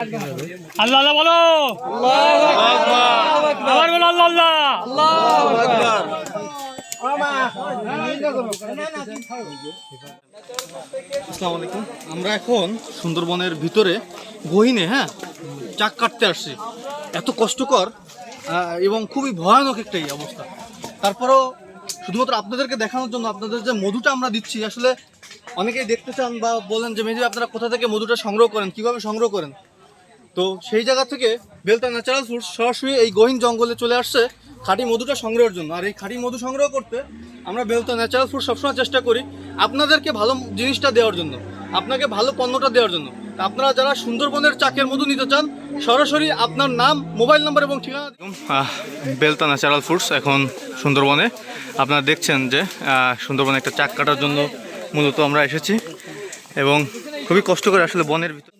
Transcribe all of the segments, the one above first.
আল্লাহ বলো। আবার বলো আল্লাহ আল্লাহ। আসসালামু আলাইকুম। আমরা এখন সুন্দরবনের ভিতরে গহিনে হ্যাঁ চাক কাটতে আসছি। এত কষ্টকর এবং খুবই ভয়ানক একটা এই অবস্থা। তারপরেও শুধুমাত্র আপনাদেরকে দেখানোর জন্য আপনাদের যে মধুটা আমরা দিচ্ছি, আসলে অনেকেই দেখতে চান বা বলেন যে মেজে আপনারা কোথা থেকে মধুটা সংগ্রহ করেন? কীভাবে সংগ্রহ করেন? তো সেই জায়গা থেকে বেলতা ন্যাচারাল ফুডস সরাসরি এই গহীন জঙ্গলে চলে আসছে খাঁটি মধুটা সংগ্রহের জন্য। আর এই খাঁটি মধু সংগ্রহ করতে আমরা বেলতা ন্যাচারাল ফুড সবসময় চেষ্টা করি আপনাদেরকে ভালো জিনিসটা দেওয়ার জন্য, আপনাকে ভালো পণ্যটা দেওয়ার জন্য। আপনারা যারা সুন্দরবনের চাকের মধু নিতে চান, সরাসরি আপনার নাম, মোবাইল নাম্বার এবং ঠিকানা বেলতা ন্যাচারাল ফুডস এখন সুন্দরবনে। আপনারা দেখছেন যে সুন্দরবনে একটা চাক কাটার জন্য মূলত আমরা এসেছি এবং খুবই কষ্ট করে আসলে বনের ভিতরে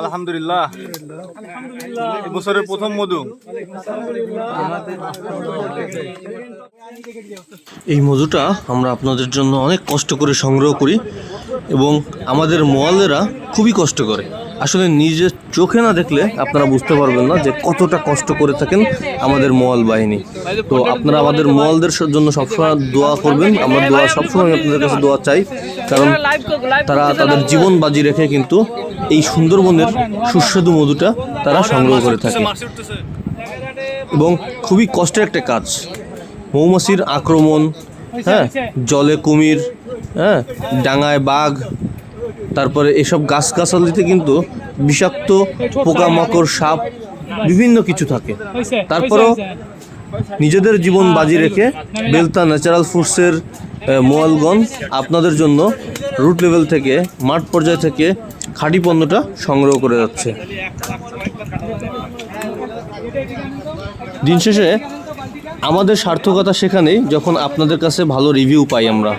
আলহামদুলিল্লাহ। এই বছরের প্রথম মধু। এই মধুটা আমরা আপনাদের জন্য অনেক কষ্ট করে সংগ্রহ করি এবং আমাদের মোয়ালেরা খুবই কষ্ট করে। আসলে নিজের চোখে না দেখলে আপনারা বুঝতে পারবেন না যে কতটা কষ্ট করে থাকেন আমাদের মল বাহিনী। তো আপনারা আমাদের মলদের জন্য সবসময় দোয়া করবেন। আমরা দোয়া সবসময় আপনাদের কাছে দোয়া চাই। কারণ তারা তাদের জীবন বাজি রেখে কিন্তু এই সুন্দরবনের সুস্বাদু মধুটা তারা সংগ্রহ করে থাকে। এবং খুবই কষ্টের একটা কাজ। মৌমাছির আক্রমণ হ্যাঁ জলে কুমির হ্যাঁ ডাঙায় বাঘ তারপরে এসব গাছগাছালিতে কিন্তু বিষাক্ত, পোকামাকড়, সাপ, বিভিন্ন কিছু থাকে। তারপরেও নিজেদের জীবন বাজি রেখে বেলতা ন্যাচারাল ফুডসের মোয়ালগঞ্জ আপনাদের জন্য রুট লেভেল থেকে, মাঠ পর্যায় থেকে খাঁটি পণ্যটা সংগ্রহ করে যাচ্ছে। দিন শেষে আমাদের সার্থকতা সেখানেই, যখন আপনাদের কাছে ভালো রিভিউ পাই আমরা।